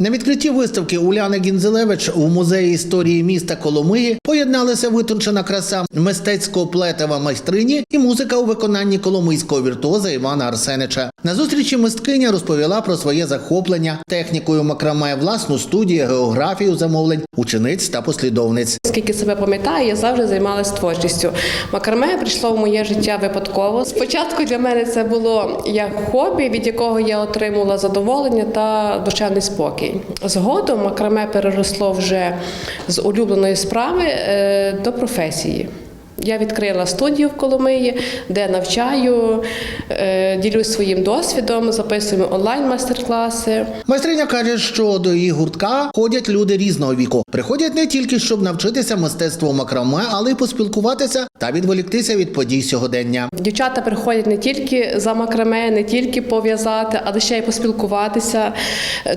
На відкритті виставки Уляни Гінзелевич у музеї історії міста Коломиї поєдналися витончена краса мистецького плетева майстрині і музика у виконанні коломийського віртуоза Івана Арсенича. На зустрічі мисткиня розповіла про своє захоплення технікою макраме, власну студію, географію замовлень, учениць та послідовниць. Скільки себе пам'ятаю, я завжди займалася творчістю. Макраме прийшло в моє життя випадково. Спочатку для мене це було як хобі, від якого я отримувала задоволення та душевний спокій. Згодом макраме переросло вже з улюбленої справи е, до професії. Я відкрила студію в Коломиї, де навчаю, е, ділюсь своїм досвідом, записуємо онлайн майстер-класи. Майстриня каже, що до її гуртка ходять люди різного віку. Приходять не тільки щоб навчитися мистецтву макраме, але й поспілкуватися та відволіктися від подій сьогодення. Дівчата приходять не тільки за макраме, не тільки пов'язати, але ще й поспілкуватися,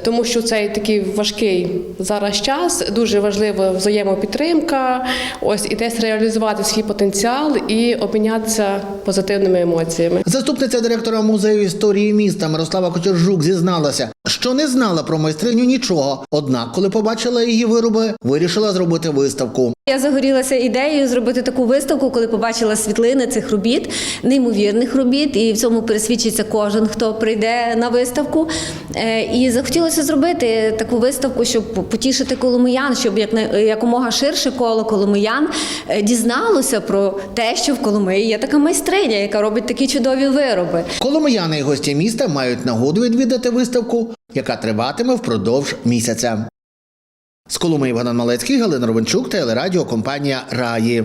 тому що цей такий важкий зараз час. Дуже важлива взаємопідтримка. Ось і десь реалізувати свій потенціал і обмінятися позитивними емоціями. Заступниця директора музею історії міста Мирослава Кочержук зізналася, що не знала про майстриню нічого. Однак, коли побачила її вироби, вирішила зробити виставку. Я загорілася ідеєю зробити таку виставку, коли побачила світлини цих робіт, неймовірних робіт, і в цьому пересвідчиться кожен, хто прийде на виставку. Е, І захотілося зробити таку виставку, щоб потішити коломиян, щоб якомога ширше коло коломиян е, дізналося про те, що в Коломиї є така майстриня, яка робить такі чудові вироби. Коломияни і гості міста мають нагоду відвідати виставку, яка триватиме впродовж місяця. З Коломиї Богдан Малецький, Галина Ровенчук, телерадіокомпанія Раї.